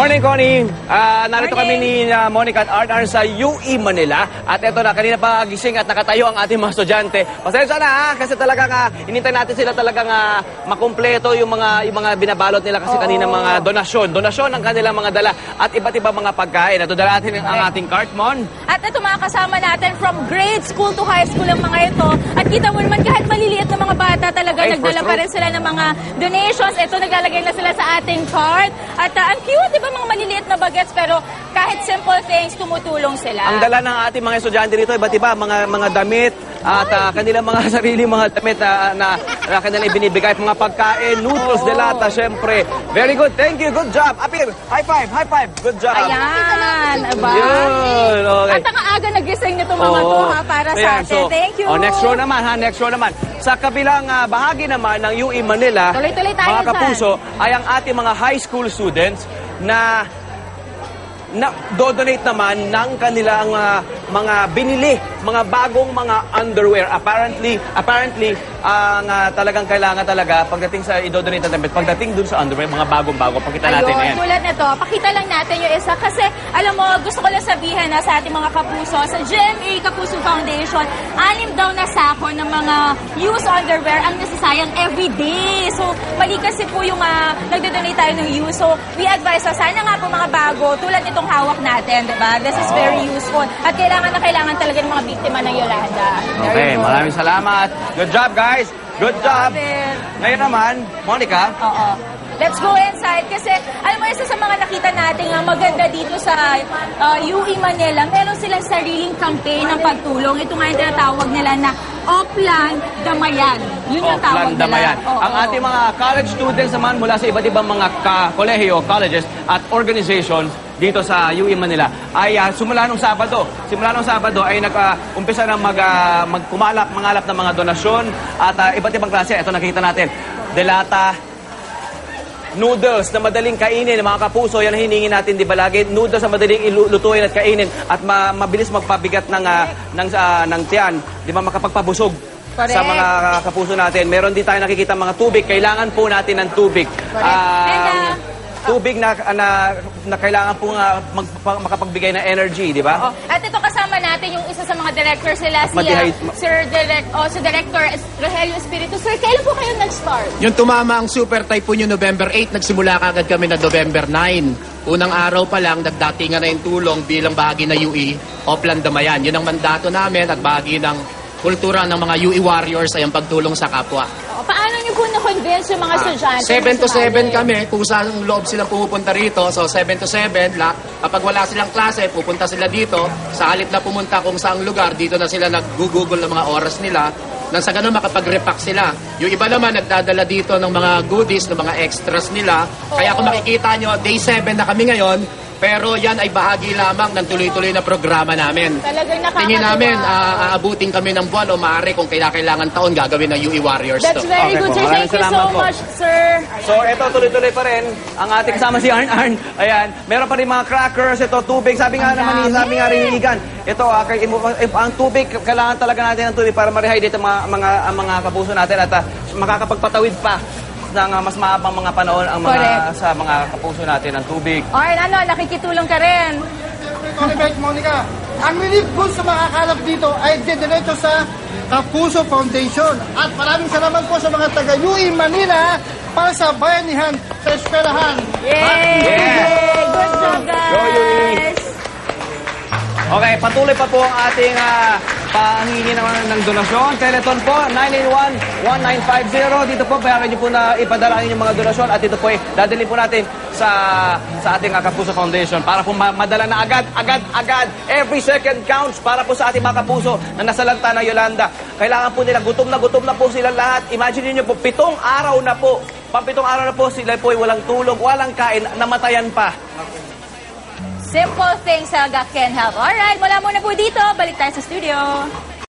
Morning, Connie. Ah, narito kami Morning. ni ah, Monica at Art Art sa UE Manila. At eto na, kanina pa gising at nakatayo ang ating mga estudyante. Pasensya na ha, kasi talaga nga, inintay natin sila talagang uh, makumpleto yung mga, yung mga binabalot nila kasi Oo. kanina mga donasyon. Donasyon ang kanilang mga dala at iba't iba mga pagkain. Ito dala natin ang ating cart, Mon. At ito mga kasama natin from grade school to high school ang mga ito. At kita mo naman kahit nagdala pa rin sila ng mga donations. Ito naglalagay na sila sa ating cart. At uh, ang cute, di ba mga maliliit na bagets pero kahit simple things, tumutulong sila. Ang dala ng ating mga estudyante dito, iba't iba, mga, mga damit at ah, kanilang mga sarili mga damit na, na, na kanilang ibinibigay, mga pagkain, noodles, Oo. delata, syempre. Very good, thank you, good job. Apir, high five, high five, good job. Ayan, aba? Yun, okay. At ang aga nagising nito mga Oo. to ha, para sa Ayan, atin. so, Thank you. Oh, next row naman ha, next row naman. Sa kabilang ah, bahagi naman ng UE Manila, Tuloy-tuloy tayo mga dyan. kapuso, ay ang ating mga high school students na na do-donate naman ng kanilang ah, mga binili, mga bagong mga underwear. Apparently, apparently, ang ah, talagang kailangan talaga pagdating sa i-donate na damit, pagdating dun sa underwear, mga bagong-bago. Pakita natin Ayun, ayan. tulad nito, pakita lang natin yung isa. Kasi, alam mo, gusto ko lang sabihin na sa ating mga kapuso, sa GMA Kapuso Foundation, anim daw na sako ng mga used underwear ang nasasayang everyday. So, mali kasi po yung uh, nagdodonate tayo ng used. So, we advise na sana nga po mga bago, tulad itong hawak natin, di ba? This is very useful. At kailangan na kailangan talaga ng mga biktima ng Yolanda. Okay, maraming salamat. Good job, guys. Good job. It. Ngayon naman, Monica, Oo. Let's go inside kasi alam mo isa sa mga nakita natin nga maganda dito sa uh, UE Manila, meron silang sariling campaign ng pagtulong. Ito nga yung tinatawag nila na Oplan Damayan. Yun yung tawag nila. Damayan. Oo. Ang ating mga college students naman mula sa iba't ibang mga ka kolehiyo, colleges at organizations dito sa UE Manila ay ah, sumula nung Sabado. Simula nung Sabado ay nag-umpisa na mag, ah, magkumalap, mangalap ng mga donasyon at ah, iba't ibang klase. Ito nakita natin. Delata, noodles na madaling kainin, mga kapuso, yan ang hiningi natin, di ba lagi? Noodles na madaling ilutuin at kainin at ma- mabilis magpabigat ng, ah, ng, ah, ng tiyan, di ba makapagpabusog Correct. sa mga kapuso natin. Meron din tayo nakikita mga tubig. Kailangan po natin ng tubig. Correct. And, ah, tubig na, na, na kailangan po nga mag, makapagbigay ng energy, di ba? Oh, at ito kasama natin yung isa sa mga directors nila, si Madihay- ma- Sir Direct, oh, si Director Rogelio Espiritu. Sir, kailan po kayo nag-start? Yung tumama ang super typhoon yung November 8, nagsimula kagad kami na November 9. Unang araw pa lang, nagdatingan na yung tulong bilang bahagi na UE, Oplan Damayan. Yun ang mandato namin at bahagi ng kultura ng mga UE warriors ay ang pagtulong sa kapwa. Na-convince yung mga estudyante? 7 na to 7 sumali? kami, kung saan loob silang pumupunta rito. So 7 to 7, la, kapag wala silang klase, pupunta sila dito. Sa halip na pumunta kung saang lugar, dito na sila nag-google ng mga oras nila. Nang sa ganun makapag-repack sila. Yung iba naman nagdadala dito ng mga goodies, ng mga extras nila. Kaya kung makikita nyo, day 7 na kami ngayon, pero yan ay bahagi lamang ng tuloy-tuloy na programa namin. Talagang nakakatuwa. Tingin namin, ah, aabutin kami ng buwan o maaari kung kailangan taon gagawin ng UE Warriors That's to. very Okay good, sir. Thank you so po. much, sir. So, ito, tuloy-tuloy pa rin. Ang ating kasama si Arn Arn. Ayan. Meron pa rin mga crackers. Ito, tubig. Sabi nga Ang naman, ni dami. sabi nga rin ni Igan. Ito, ah, kay, ang tubig, kailangan talaga natin ng tubig para ma-rehydrate ang mga, mga, ang mga kapuso natin at ah, makakapagpatawid pa ng ah, mas mahabang mga panahon ang mga Correct. sa mga kapuso natin ng tubig. Or ano, nakikitulong ka rin. Olivet Monica, ang relief goods sa makakalap dito ay didiretso sa Kapuso Foundation. At maraming salamat po sa mga taga-UE Manila para sa bayanihan sa eskwelahan. Yay! Yeah. Good job, guys! Okay, patuloy pa po ang ating uh, panghingi ng, ng donasyon. Teleton po, 981-1950. Dito po, bayaran niyo po na ipadala ang inyong mga donasyon at dito po ay dadalhin po natin sa sa ating Kapuso Foundation para po ma- madala na agad, agad, agad. Every second counts para po sa ating mga kapuso na nasa lanta ng Yolanda. Kailangan po nila, gutom na gutom na po sila lahat. Imagine niyo po, pitong araw na po. Pampitong araw na po, sila po ay walang tulog, walang kain, namatayan pa. Simple things Saga can help. Alright, mula muna po dito. Balik tayo sa studio.